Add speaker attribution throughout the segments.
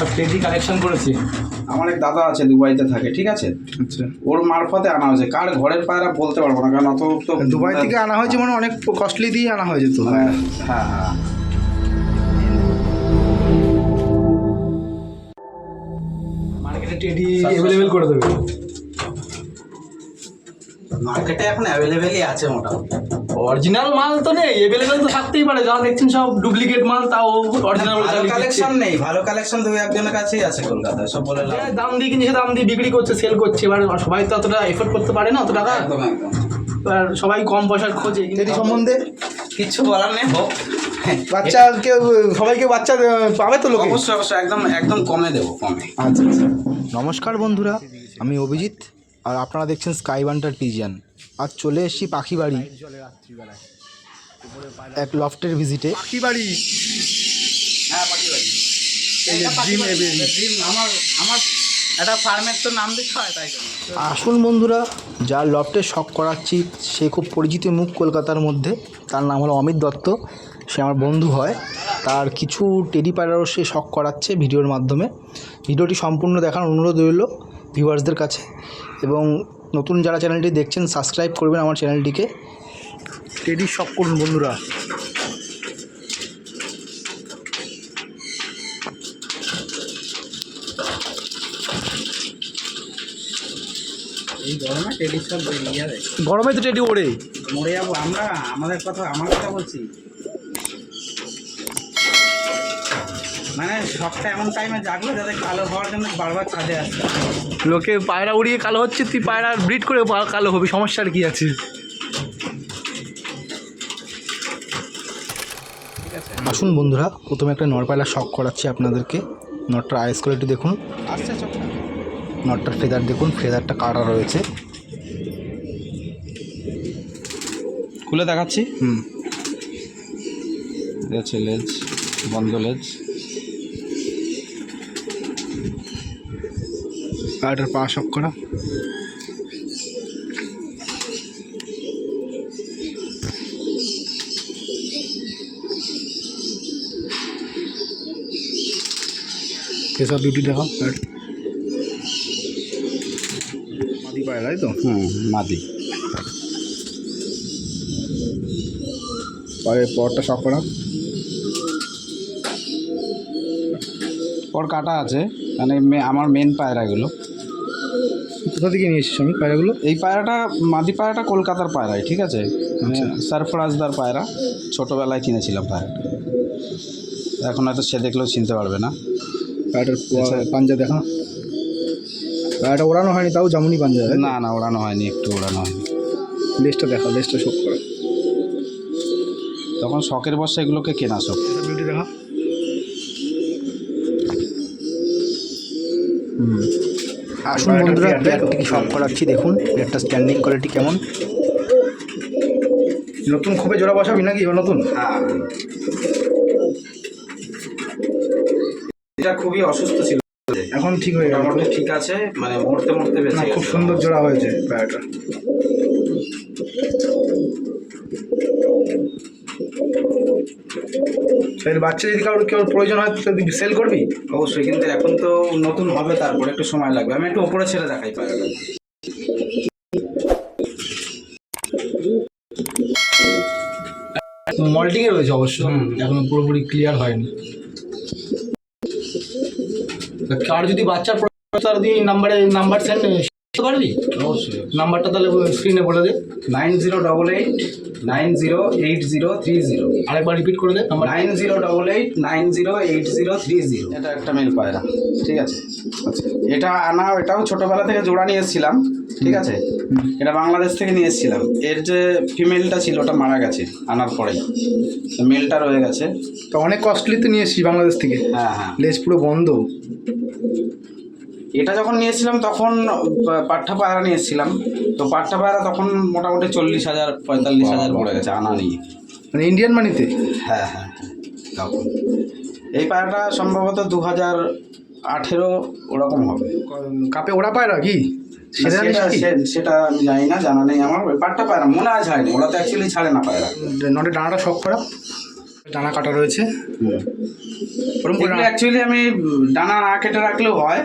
Speaker 1: সব teddy collection করেছি।
Speaker 2: আমার এক দাদা আছে দুবাইতে থাকে ঠিক আছে?
Speaker 3: আচ্ছা।
Speaker 2: ওর মারফতে আনা হয়েছে। কার ঘরের পায়রা বলতে পারব না কারণ অত তো
Speaker 3: দুবাই থেকে আনা হয়েছে মানে অনেক কস্টলি দিয়ে আনা হয়েছে তো।
Speaker 2: মানে হ্যাঁ হ্যাঁ।
Speaker 1: মার্কেটে টেডি অ্যাভেলেবেল করে দেবে।
Speaker 2: মার্কেটে এখন অ্যাভেলেবেলই আছে মোটামুটি।
Speaker 1: অরিজিনাল মাল তো নেই অ্যাভেলেবেল তো থাকতেই পারে যা দেখছেন সব ডুপ্লিকেট মাল তাও অরিজিনাল
Speaker 2: ভালো কালেকশন নেই ভালো কালেকশন দু একজনের কাছেই আছে কলকাতায় সব বলে
Speaker 1: দাম দিয়ে কিনেছে দাম দিয়ে বিক্রি করছে সেল করছে এবার সবাই তো অতটা এফোর্ড করতে পারে না অত টাকা।
Speaker 2: একদম একদম।
Speaker 1: এবার সবাই কম পয়সার খোঁজে
Speaker 3: টেডি সম্বন্ধে?
Speaker 2: কিচ্ছু বলার নেই। হোক।
Speaker 3: বাচ্চা কেউ সবাইকে বাচ্চা পাবে তো লোকে?
Speaker 2: অবশ্যই অবশ্যই একদম একদম কমে দেবো কমে।
Speaker 3: আচ্ছা আচ্ছা। নমস্কার বন্ধুরা আমি অভিজিৎ। আর আপনারা দেখছেন স্কাই বান্টার পিজিয়ান আজ চলে এসেছি পাখি বাড়ি এক লফটের ভিজিটে পাখি বাড়ি
Speaker 2: হ্যাঁ পাখি বাড়ি
Speaker 3: এই যে dream aviary।
Speaker 2: ড্রিম আমার আমার একটা ফার্মের তো নাম দিতে হয় তাই
Speaker 3: আসুন বন্ধুরা যার লফটে শখ করাচ্ছি সে খুব পরিচিত মুখ কলকাতার মধ্যে। তার নাম হলো অমিত দত্ত। সে আমার বন্ধু হয়। তার কিছু টেডি পায়রারও সে শখ করাচ্ছে ভিডিওর মাধ্যমে। ভিডিওটি সম্পূর্ণ দেখার অনুরোধ রইল ভিউয়ার্সদের কাছে। এবং নতুন যারা চ্যানেলটি দেখছেন সাবস্ক্রাইব করবেন আমার চ্যানেলটিকে। টেডি শখ করুন বন্ধুরা।
Speaker 2: গরমে
Speaker 3: তো টেডি ওড়ে।
Speaker 2: মরে যাব আমরা আমাদের কথা আমার কথা বলছি। মানে সবটা এমন টাইমে জাগলো যাতে কালো হওয়ার জন্য বারবার ছাদে হয়।
Speaker 1: লোকে পায়রা উড়িয়ে কালো হচ্ছে তুই পায়রা ব্রিড করে কালো হবি সমস্যার কি আছে?
Speaker 3: আসুন বন্ধুরা প্রথমে একটা নরপায়লা শখ করাচ্ছি আপনাদেরকে। নটটার আইস কোয়ালিটি দেখুন। নটটার ফেদার দেখুন ফেদারটা কাটা রয়েছে।
Speaker 2: খুলে দেখাচ্ছি?
Speaker 3: হুম।
Speaker 2: লেজ বন্ধ লেজ
Speaker 3: পায়রাটার পা শখ করা। এসব বিউটি দেখাও মাদি পায়রা তাই তো?
Speaker 2: হুম মাদি।
Speaker 3: পরে পরটা শখ করা।
Speaker 2: ওর কাটা আছে মানে আমার মেন পায়রাগুলো।
Speaker 3: কোথা থেকে নিয়ে এসেছিস আমি পায়রাগুলো?
Speaker 2: এই পায়রাটা মাদি পায়রাটা কলকাতার পায়রাই ঠিক আছে?
Speaker 3: আচ্ছা।
Speaker 2: সারফরাজদার পায়রা ছোটোবেলায় কিনেছিলাম পায়রাটা। এখন হয়তো সে দেখলেও চিনতে পারবে না।
Speaker 3: পায়রাটার
Speaker 2: আচ্ছা।
Speaker 3: পাঞ্জা দেখা পায়রাটা ওড়ানো হয়নি তাও যেমনই পাঞ্জা
Speaker 2: না না ওড়ানো হয়নি একটু ওড়ানো হয়নি।
Speaker 3: লেজটা দেখা লেজটা শখ করে।
Speaker 2: তখন শখের বসে এগুলোকে কেনা শখ।
Speaker 3: দেখা। দেখা আসুন বন্ধুরা প্লেয়ারটিকে শখ করাচ্ছি দেখুন প্লেয়ারটা স্ট্যান্ডিং কোয়ালিটি কেমন। নতুন খুবই জোড়া বসাবি নাকি নতুন?
Speaker 2: হ্যাঁ। এটা খুবই অসুস্থ ছিল।
Speaker 3: এখন ঠিক হয়ে গেল।
Speaker 2: ঠিক আছে মানে মরতে মরতে
Speaker 3: না
Speaker 2: বেঁচে
Speaker 3: খুব সুন্দর জোড়া হয়েছে প্লেয়ারটা এর বাচ্চা যদি কারোর কেউ প্রয়োজন হয় তুই সেল করবি?
Speaker 2: অবশ্যই কিন্তু এখন তো নতুন হবে তারপর একটু সময় লাগবে। আমি একটু ওপরে ছেড়ে দেখাই পায়রাটা
Speaker 1: মল্টিংয়ে রয়েছে অবশ্য এখনও পুরোপুরি ক্লিয়ার হয়নি। কার যদি বাচ্চার প্রয়োজন তার দিয়ে নাম্বারে নাম্বার সেন্ড পারবি
Speaker 2: অবশ্যই।
Speaker 1: নাম্বারটা তাহলে স্ক্রিনে বলে দে।
Speaker 2: Nine zero double eight nine zero eight zero three zero.
Speaker 1: আরেকবার রিপিট করে দে number
Speaker 2: nine zero double eight nine zero eight zero three zero. এটা একটা মেল পায়রা ঠিক আছে? আচ্ছা। এটা আনা এটাও ছোটোবেলা থেকে জোড়া নিয়ে এসেছিলাম ঠিক আছে? এটা বাংলাদেশ থেকে নিয়ে এসেছিলাম। এর যে ফিমেলটা ছিল ওটা মারা গেছে আনার পরেই তো মেলটা রয়ে গেছে।
Speaker 3: তো অনেক কস্টলি তো নিয়ে এসেছি বাংলাদেশ থেকে।
Speaker 2: হ্যাঁ হ্যাঁ।
Speaker 3: লেজ পুরো বন্ধ।
Speaker 2: এটা যখন নিয়েছিলাম তখন পা- পায়রা নিয়ে এসেছিলাম তো পাট্টা পায়রা তখন মোটামুটি চল্লিশ হাজার পঁয়তাল্লিশ হাজার পড়ে গেছে আনা নিয়ে
Speaker 3: মানে ইন্ডিয়ান মানিতে?
Speaker 2: হ্যাঁ হ্যাঁ হ্যাঁ তখন। এই পায়রাটা সম্ভবত দু হাজার আঠেরো ওরকম হবে।
Speaker 3: কাপে ওরা পায়রা কি? সেটা
Speaker 2: আমি জানি না জানা নেই আমার। ওই পাট্টা পায়রা মনে হয় ছাড়েনি ওরা তো অ্যাকচুয়ালি ছাড়ে না পায়রা।
Speaker 3: নটে ডানাটা শখ করা। ডানা কাটা রয়েছে।
Speaker 2: অ্যাকচুয়ালি আমি ডানা না কেটে রাখলেও হয়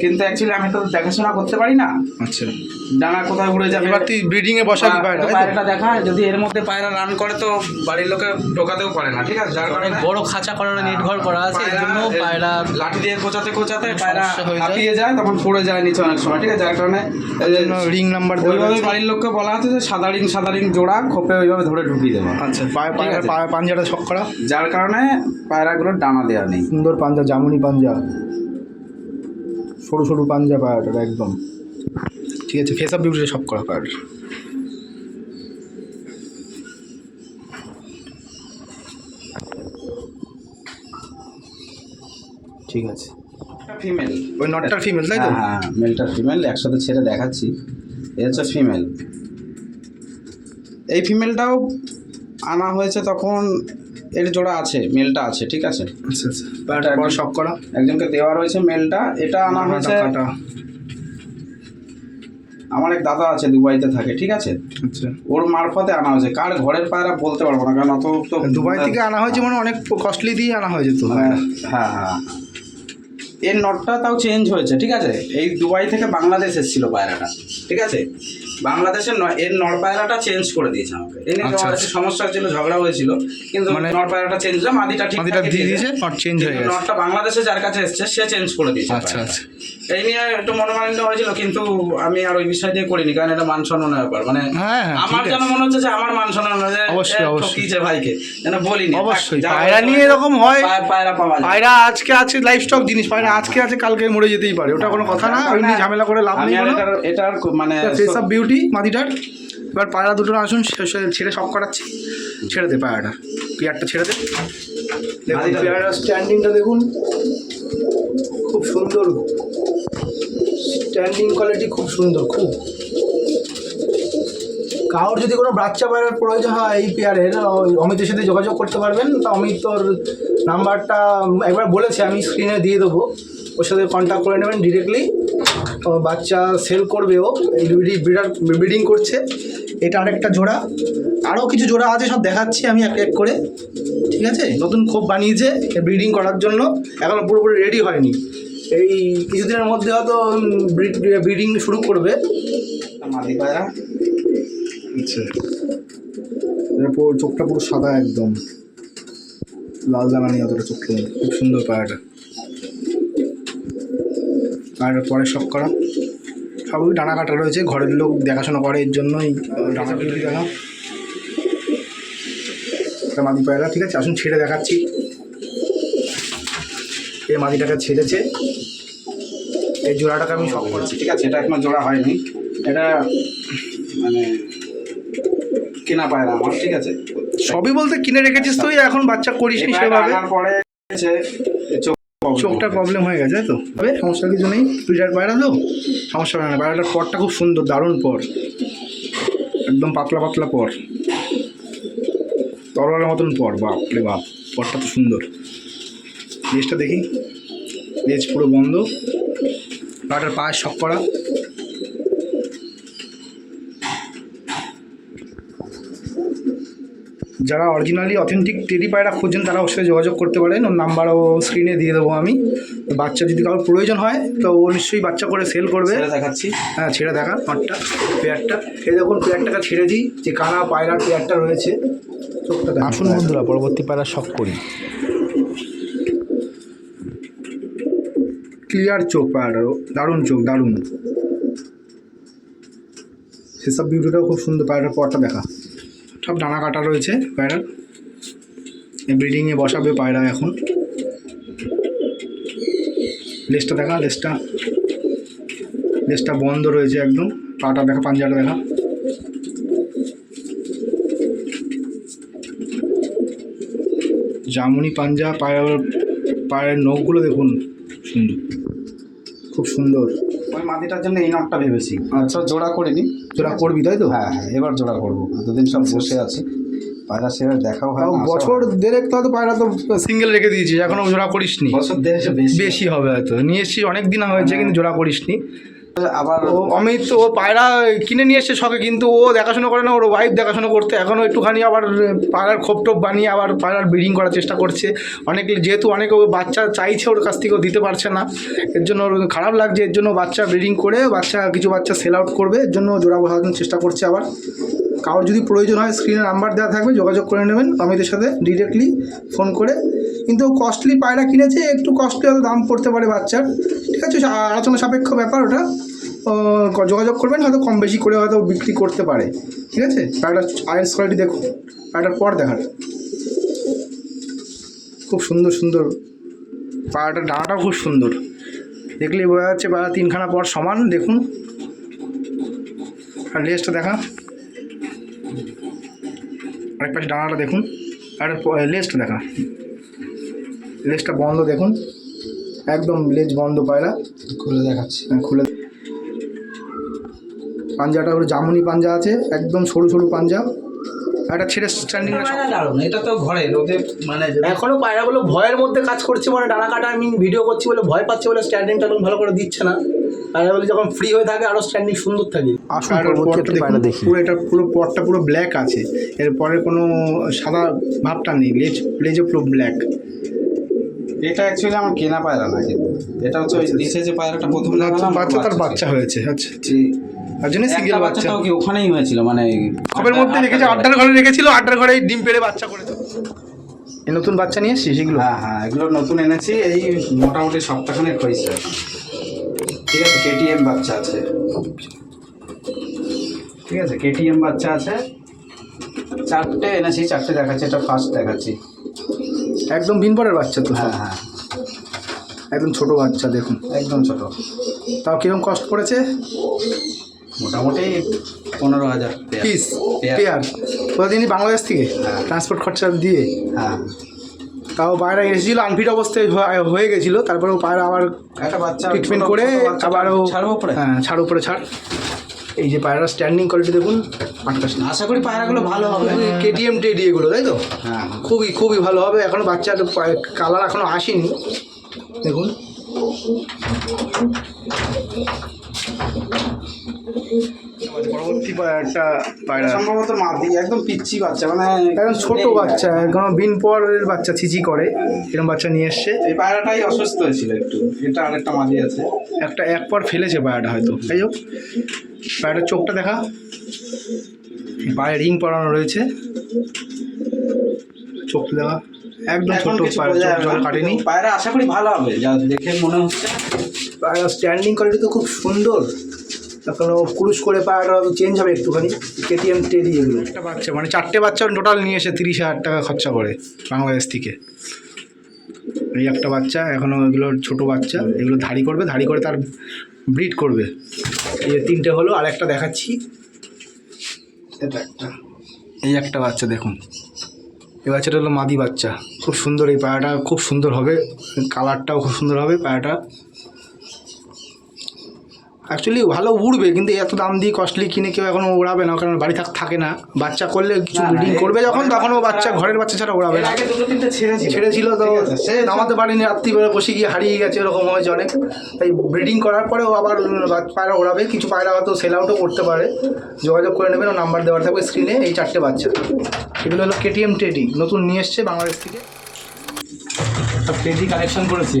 Speaker 2: কিন্তু অ্যাকচুয়ালি আমি তো দেখাশোনা করতে পারি না।
Speaker 3: আচ্ছা।
Speaker 2: ডানা কোথায় উড়ে যাবে?
Speaker 3: এবার তুই ব্রিডিং এ বসাবি
Speaker 2: বা-
Speaker 3: পায়রা
Speaker 2: পায়রাটা দেখা যদি এর মধ্যে পায়রা রান করে তো বাড়ির লোকে ঢোকাতেও পারে না ঠিক আছে? যার কারণে
Speaker 1: বড় খাঁচা করানো নেট ঘর করা আছে এর জন্য
Speaker 2: পায়রা-
Speaker 1: পায়রা
Speaker 2: লাঠি দিয়ে কোচাতে কোচাতে পায়রা
Speaker 1: হয়ে।
Speaker 2: হাঁপিয়ে যায় তখন পড়ে যায় নিচে অনেক সময় ঠিক আছে? যার কারণে এই যে
Speaker 3: রিং নাম্বার দেওয়া
Speaker 2: ওইভাবে বাড়ির লোককে বলা আছে যে সাদা রিং সাদা রিং জোড়া খোপে ওইভাবে ধরে ঢুকিয়ে দেবো
Speaker 3: আচ্ছা পায়ে পায়ে
Speaker 2: আছে।
Speaker 3: পাঞ্জাটা শক করা?
Speaker 2: যার কারণে পায়রাগুলোর ডানা দেওয়া নেই।
Speaker 3: সুন্দর পাঞ্জা জামুনি পাঞ্জা। সরু সরু পাঞ্জা পায়রাটা একদম। ঠিক আছে ফেস আপ বিউটিটা সব করা পায়রা ঠিক আছে।
Speaker 2: ফিমেল
Speaker 3: ওই নটটার ফিমেল তাই তো?
Speaker 2: হ্যাঁ মেলটা ফিমেল একসাথে ছেড়ে দেখাচ্ছি। এ হচ্ছে ফিমেল এই ফিমেলটাও আনা হয়েছে তখন এর জোড়া আছে মেলটা আছে ঠিক আছে?
Speaker 3: আচ্ছা আচ্ছা। শক করা?
Speaker 2: একজনকে দেওয়া রয়েছে মেলটা এটা আনা হয়েছে আমার এক দাদা আছে দুবাইতে থাকে ঠিক আছে?
Speaker 3: আচ্ছা।
Speaker 2: ওর মারফতে আনা হয়েছে। কার ঘরের পায়রা বলতে পারব না কারণ অত তো
Speaker 3: দুবাই থেকে আনা হয়েছে মানে অনেক কস্টলি দিয়ে আনা হয়েছে তো।
Speaker 2: হ্যাঁ হ্যাঁ হ্যাঁ। এর নটটা তাও চেঞ্জ হয়েছে ঠিক আছে? এই দুবাই থেকে বাংলাদেশ এসেছিল পায়রাটা ঠিক আছে? বাংলাদেশের এর নর পায়রাটা চেঞ্জ করে দিয়েছে আমাকে। নিয়ে
Speaker 3: আচ্ছা, আচ্ছা।
Speaker 2: সমস্যা হয়েছিল ঝগড়া হয়েছিল কিন্তু
Speaker 3: মানে-
Speaker 2: নর পায়রাটা চেঞ্জ হলো মাদিটা ঠিক
Speaker 3: মাদিটা দিয়ে দিয়েছে নট চেঞ্জ হয়ে গেছে।
Speaker 2: নটটা বাংলাদেশে যার কাছে এসছে সে চেঞ্জ করে দিয়েছে
Speaker 3: আচ্ছা আচ্ছা।
Speaker 2: এই নিয়ে একটু মনোমালিন্য হয়েছিল কিন্তু আমি আর ওই বিষয় দিয়ে করিনি কারণ এটা মান সম্মানের ব্যাপার। মানে
Speaker 3: হ্যাঁ, হ্যাঁ,
Speaker 2: আমার যেন মনে হচ্ছে যে আমার মান সম্মান যে
Speaker 3: অবশ্যই, অবশ্যই।
Speaker 2: ঠকিয়েছে ভাইকে যেন বলিনি।
Speaker 3: অবশ্যই। পায়রা নিয়ে এরকম হয়।
Speaker 2: পায়- পায়রা পাওয়া
Speaker 3: পায়রা আজকে আছে লাইফ স্টক জিনিস পায়রা আজকে আছে কালকে মরে যেতেই পারে ওটা কোনো কথা না ওই নিয়ে ঝামেলা করে লাভ নেই
Speaker 2: এটার মানে
Speaker 3: ফেস অফ বিউটি মাদিটার এবার পায়রা দুটো আসুন ছেড়ে সব করাচ্ছি। ছেড়ে দে পায়রাটা পেয়ারটা ছেড়ে দে। দেখুন পেয়ারার স্ট্যান্ডিংটা দেখুন। খুব সুন্দর। স্ট্যান্ডিং কোয়ালিটি খুব সুন্দর, খুব। কারোর যদি কোনো বাচ্চা পায়রার প্রয়োজন হয় এই পেয়ারের অমিতের সাথে যোগাযোগ করতে পারবেন। তা অমিত তোর নাম্বারটা একবার বলেছে, আমি স্ক্রিনে দিয়ে দেবো। ওর সাথে কন্ট্যাক্ট করে নেবেন ডিরেক্টলি বাচ্চা সেল করবে ও। এই ব্রিডিং করছে। এটা আরেকটা জোড়া। আরও কিছু জোড়া আছে, সব দেখাচ্ছি আমি এক এক করে, ঠিক আছে? নতুন খোপ বানিয়েছে ব্রিডিং করার জন্য এখনও পুরোপুরি রেডি হয়নি। এই কিছুদিনের মধ্যে হয়তো ব্রিডিং শুরু করবে।
Speaker 2: মাদি পায়রা
Speaker 3: আচ্ছা। চোখটা পুরো সাদা একদম। লাল দানা নেই অতটা মধ্যে খুব সুন্দর পায়রাটা পায়রার পরে সব করা। সবই ডানা কাটা রয়েছে। ঘরের লোক দেখাশোনা করে এর জন্যই ডানা কেটে। একটা মাদি পায়রা ঠিক আছে? আসুন ছেড়ে দেখাচ্ছি। এই মাদিটাকে ছেড়েছে। এই জোড়াটাকে আমি সব করেছি
Speaker 2: ঠিক আছে? এটা এখনও জোড়া হয়নি। এটা মানে কেনা পায়রা আমার ঠিক আছে?
Speaker 3: সবই বলতে কিনে রেখেছিস তুই এখন বাচ্চা করিস নি সেভাবে। চোখটা প্রবলেম হয়ে গেছে তো? তবে সমস্যা কিছু নেই টুইটার পায়রা তো সমস্যা হয় না। পায়রাটার পরটা খুব সুন্দর দারুণ পর। একদম পাতলা পাতলা পর। তরোয়ালের মতন পর বাপ রে বাপ পরটা তো সুন্দর। লেজটা দেখি লেজ পুরো বন্ধ পায়রাটার পায়ের শক করা। যারা অরিজিনালি অথেন্টিক টেডি পায়রা খুঁজছেন তারা ওর সাথে যোগাযোগ করতে পারেন। ওর নাম্বারও স্ক্রিনে দিয়ে দেবো আমি। বাচ্চা যদি কারোর প্রয়োজন হয় তো ও নিশ্চয়ই বাচ্চা করে সেল করবে।
Speaker 2: দেখাচ্ছি।
Speaker 3: হ্যাঁ ছেড়ে দেখা মাঠটা পেয়ারটা এই দেখুন পেয়ারটাকে ছেড়ে দিই যে কানা পায়রার পেয়ারটা রয়েছে। আসুন বন্ধুরা পরবর্তী পায়রা শখ করি ক্লিয়ার চোখ পায়রারও দারুণ চোখ দারুণ। সেসব বিউটিটাও খুব সুন্দর পায়রার পরটা দেখা। সব ডানা কাটা রয়েছে পায়রার। ব্রিডিংয়ে বসাবে পায়রা এখন। লেজটা দেখা লেজটা। লেজটা বন্ধ রয়েছে একদম পাটা দেখা পাঞ্জাটা দেখা। জামুনি পাঞ্জা পায়ের পায়ের নখগুলো দেখুন। সুন্দর। খুব সুন্দর।
Speaker 2: ওই মাটিটার জন্য এই নটটা ভেবেছি। আচ্ছা জোড়া করে করিনি
Speaker 3: জোড়া করবি তাই তো?
Speaker 2: হ্যাঁ হ্যাঁ এবার জোড়া করব। এতদিন সব বসে আছি। পায়রা সেভাবে দেখাও হয়
Speaker 3: বছর দেড়েক তো হয়তো পায়রা তো সিঙ্গেল রেখে দিয়েছিস এখনও জোড়া করিসনি।
Speaker 2: না। বছর দেড় বেশি।
Speaker 3: বেশি হবে হয়তো। নিয়ে এসেছি অনেক দিন হয়েছে কিন্তু জোড়া করিসনি।
Speaker 2: আবার
Speaker 3: অমিত ও পায়রা কিনে নিয়ে এসছে শখে কিন্তু ও দেখাশোনা করে না, ওর ওয়াইফ দেখাশোনা করতে। এখনও একটুখানি আবার পায়রার খোপ টোপ বানিয়ে আবার পায়রার ব্রিডিং করার চেষ্টা করছে। অনেক, যেহেতু অনেক ও বাচ্চা চাইছে, ওর কাছ থেকে দিতে পারছে না। এর জন্য ওর খারাপ লাগছে, এর জন্য বাচ্চা ব্রিডিং করে, বাচ্চা, কিছু বাচ্চা সেল আউট করবে, এর জন্য জোড়া বসার চেষ্টা করছে আবার। কারোর যদি প্রয়োজন হয় স্ক্রিনে নাম্বার দেওয়া থাকবে, যোগাযোগ করে নেবেন। অমিতের সাথে ডিরেক্টলি ফোন করে। কিন্তু কস্টলি পায়রা কিনেছে, একটু কস্টলি হয়তো দাম পড়তে পারে বাচ্চার। ঠিক আছে আলোচনা সাপেক্ষ ব্যাপার ওটা। যোগাযোগ করবেন, হয়তো কম বেশি করে হয়তো বিক্রি করতে পারে। ঠিক আছে? পায়রাটার আইএস কোয়ালিটি দেখুন। পায়রাটার পর দেখার খুব সুন্দর সুন্দর। পায়রাটার ডানাটাও খুব সুন্দর। দেখলেই বোঝা যাচ্ছে পায়রা তিনখানা পর সমান। দেখুন। আর লেজটা দেখা আরেক পাশে ডানাটা দেখুন। আর লেজটা দেখা। লেজটা বন্ধ দেখুন। একদম লেজ বন্ধ পায়রা।
Speaker 2: খুলে দেখাচ্ছি।
Speaker 3: হ্যাঁ, খুলে পাঞ্জাটা হলো জামুনি পাঞ্জা আছে। একদম সরু সরু পাঞ্জা। একটা ছেড়ে স্ট্যান্ডিং
Speaker 2: এটা তো ঘরে রোদে মানে
Speaker 3: এখনও পায়রাগুলো ভয়ের মধ্যে কাজ করছে মানে ডানা কাটা আমি ভিডিও করছি বলে ভয় পাচ্ছে বলে স্ট্যান্ডিংটা এখন ভালো করে দিচ্ছে না। পায়রাগুলো যখন ফ্রি হয়ে থাকে আরও স্ট্যান্ডিং সুন্দর থাকে।
Speaker 4: আসুন পায়রা দেখি।
Speaker 3: পুরো এটা পুরো পটটা পুরো ব্ল্যাক আছে। এরপরে কোনো সাদা ভাবটা নেই লেজ লেজও পুরো ব্ল্যাক
Speaker 2: এটা অ্যাকচুয়ালি আমার কেনা পায়রা না এটা হচ্ছে ওই দিশে যে পায়রাটা প্রথম
Speaker 3: বাচ্চা তার বাচ্চা হয়েছে আচ্ছা।
Speaker 2: জি।
Speaker 3: তার জন্য সিঙ্গেল বাচ্চা।
Speaker 2: কি ওখানেই হয়েছিল? মানে
Speaker 3: খপের মধ্যে রেখেছে আড্ডার ঘরে রেখেছিল আড্ডার ঘরে ডিম পেড়ে বাচ্চা করেছে। এই নতুন বাচ্চা নিয়ে এসছিস সেগুলো
Speaker 2: হ্যাঁ হ্যাঁ এগুলো নতুন এনেছি এই মোটামুটি সপ্তাহখানেক হয়েছে। ঠিক আছে কেটিএম বাচ্চা আছে। ঠিক আছে কেটিএম বাচ্চা আছে। চারটে এনেছি চারটে দেখাচ্ছি এটা ফার্স্ট দেখাচ্ছি।
Speaker 3: একদম ভিনপরের বাচ্চা তো
Speaker 2: হ্যাঁ হ্যাঁ।
Speaker 3: একদম ছোট বাচ্চা দেখুন।
Speaker 2: একদম ছোট।
Speaker 3: তাও কীরকম কষ্ট পড়েছে?
Speaker 2: মোটামুটি পনেরো হাজার পেয়ার।
Speaker 3: Piece
Speaker 2: pair.
Speaker 3: পেয়ার। প্রতিদিনই বাংলাদেশ থেকে
Speaker 2: হ্যাঁ।
Speaker 3: ট্রান্সপোর্ট খরচা দিয়ে।
Speaker 2: হ্যাঁ।
Speaker 3: তাও পায়রা এসেছিল আনফিট অবস্থায় হয়ে গেছিল। তারপরে পায়রা আবার
Speaker 2: একটা বাচ্চা
Speaker 3: ট্রিটমেন্ট করে আবারও
Speaker 2: ছাড়বো পরে
Speaker 3: হ্যাঁ ছাড় উপরে ছাড়। এই যে পায়রা স্ট্যান্ডিং কোয়ালিটি দেখুন।
Speaker 2: আশা করি পায়রাগুলো ভালো হবে।
Speaker 3: কেটিএম টেডি এগুলো তাই তো?
Speaker 2: হ্যাঁ।
Speaker 3: খুবই খুবই ভালো হবে। এখনও বাচ্চার কালার এখনও আসেনি। দেখুন। পরবর্তী একটা পায়রা।
Speaker 2: সম্ভবত মাদি একদম পিচ্ছি বাচ্চা মানে
Speaker 3: একদম ছোট বাচ্চা একদম বিন পরের বাচ্চা করে এরকম বাচ্চা নিয়ে এসছে।
Speaker 2: এই পায়রাটাই অসুস্থ হয়েছিল একটু এটা আরেকটা মাদি আছে।
Speaker 3: একটা এক পর ফেলেছে পায়রাটা হয়তো তাই হোক। পায়রাটার চোখটা দেখা। পায়ে রিং পরানো রয়েছে। চোখটা দেখা। একদম ছোট পায়রা চোখ জল কাটেনি।
Speaker 2: পায়রা আশা করি ভালো হবে যা দেখে মনে হচ্ছে।
Speaker 3: পায়রা স্ট্যান্ডিং কোয়ালিটি তো খুব সুন্দর। এখনও কুরুশ করে পায়রাটা চেঞ্জ হবে একটুখানি। কেটিএম টেডি এগুলো একটা বাচ্চা মানে চারটে বাচ্চা টোটাল নিয়ে এসে তিরিশ হাজার টাকা খরচা করে বাংলাদেশ থেকে। এই একটা বাচ্চা এখনও এগুলো ছোট বাচ্চা, এগুলো ধাড়ি করবে, ধাড়ি করে তার ব্রিড করবে। এই তিনটে হলো, আর একটা দেখাচ্ছি।
Speaker 2: এটা একটা।
Speaker 3: এই একটা বাচ্চা দেখুন। এই বাচ্চাটা হলো মাদি বাচ্চা। খুব সুন্দর, এই পায়াটা খুব সুন্দর হবে। কালারটাও খুব সুন্দর হবে, পায়াটা। অ্যাকচুয়ালি ভালো উড়বে কিন্তু এত দাম দিয়ে কস্টলি কিনে কেউ এখন ওড়াবে না কারণ বাড়ি থাক থাকে না। বাচ্চা করলে কিছু ব্রিডিং করবে যখন তখন ও বাচ্চা ঘরের বাচ্চা ছাড়া ওড়াবে না।
Speaker 2: আগে দুটো ছেড়েছিল।
Speaker 3: ছেড়েছিল তো
Speaker 2: সে
Speaker 3: নামাতে পারিনি রাত্রিবেলা বসে গিয়ে হারিয়ে গেছে এরকম হয়েছে অনেক। তাই ব্রিডিং করার পরে ও আবার পায়রা ওড়াবে কিছু পায়রা হয়তো সেল আউটও করতে পারে। যোগাযোগ করে নেবেন ও নাম্বার দেওয়া থাকবে স্ক্রিনে এই চারটে বাচ্চা। এগুলো হলো কেটিএম টেডি নতুন নিয়ে এসছে বাংলাদেশ থেকে।
Speaker 1: সব টেডি কালেকশন করেছি।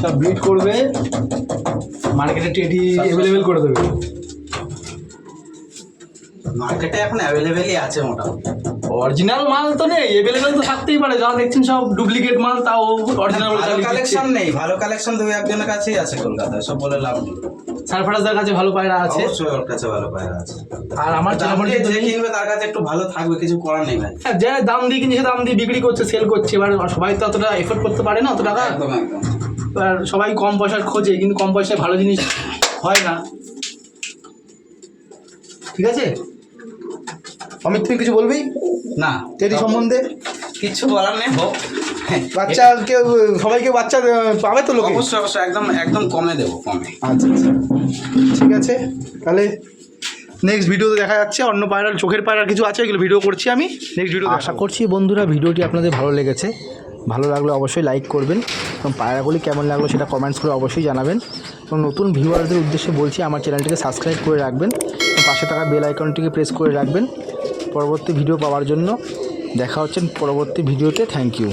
Speaker 1: সব ব্রিড করবে। মার্কেটে টেডি অ্যাভেলেবেল করে দেবে।
Speaker 2: মার্কেটে এখন অ্যাভেলেবেলই আছে মোটামুটি।
Speaker 1: অরিজিনাল মাল তো নেই অ্যাভেলেবেল তো থাকতেই পারে। যা দেখছেন সব ডুপ্লিকেট মাল তাও অরিজিনাল
Speaker 2: কালেকশন নেই ভালো কালেকশন দু একজনের কাছেই আছে কলকাতায় সব বলে লাভ নেই।
Speaker 1: সারফারাজদার কাছে ভালো পায়রা আছে?
Speaker 2: অবশ্যই ওর কাছে ভালো পায়রা আছে।
Speaker 1: আর আমার
Speaker 2: দাম যে কিনবে তার কাছে একটু ভালো থাকবে কিছু করার নেই ভাই।
Speaker 1: হ্যাঁ, যে দাম দিয়ে কিনে সে দাম দিয়ে বিক্রি করছে সেল করছে এবার সবাই তো অতটা এফোর্ট করতে পারে না অত টাকা?
Speaker 2: একদম একদম।
Speaker 1: সবাই কম পয়সার খোঁজে কিন্তু কম পয়সায় ভালো জিনিস হয় না। ঠিক আছে?
Speaker 3: অমিত তুই কিছু বলবি?
Speaker 2: না।
Speaker 3: টেডি সম্বন্ধে?
Speaker 2: কিছু বলার নেই হোক।
Speaker 3: বাচ্চা কেউ সবাইকে বাচ্চা পাবে তো লোকে?
Speaker 2: অবশ্যই অবশ্যই একদম একদম কমে দেবো কমে।
Speaker 3: আচ্ছা আচ্ছা। ঠিক আছে। তাহলে নেক্সট ভিডিওতে দেখা যাচ্ছে অন্য পায়রার চোখের পায়রার কিছু আছে এগুলো ভিডিও করছি আমি। নেক্সট ভিডিও
Speaker 4: আশা করছি বন্ধুরা ভিডিওটি আপনাদের ভালো লেগেছে। ভালো লাগলে অবশ্যই লাইক করবেন। এবং পায়রাগুলি কেমন লাগল সেটা কমেন্টস করে অবশ্যই জানাবেন।
Speaker 3: এবং নতুন ভিউয়ারদের উদ্দেশ্যে বলছি, আমার চ্যানেলটিকে সাবস্ক্রাইব করে রাখবেন। পাশে থাকা বেল আইকনটিকে প্রেস করে রাখবেন। পরবর্তী ভিডিও পাওয়ার জন্য। দেখা হচ্ছে পরবর্তী ভিডিওতে থ্যাংক ইউ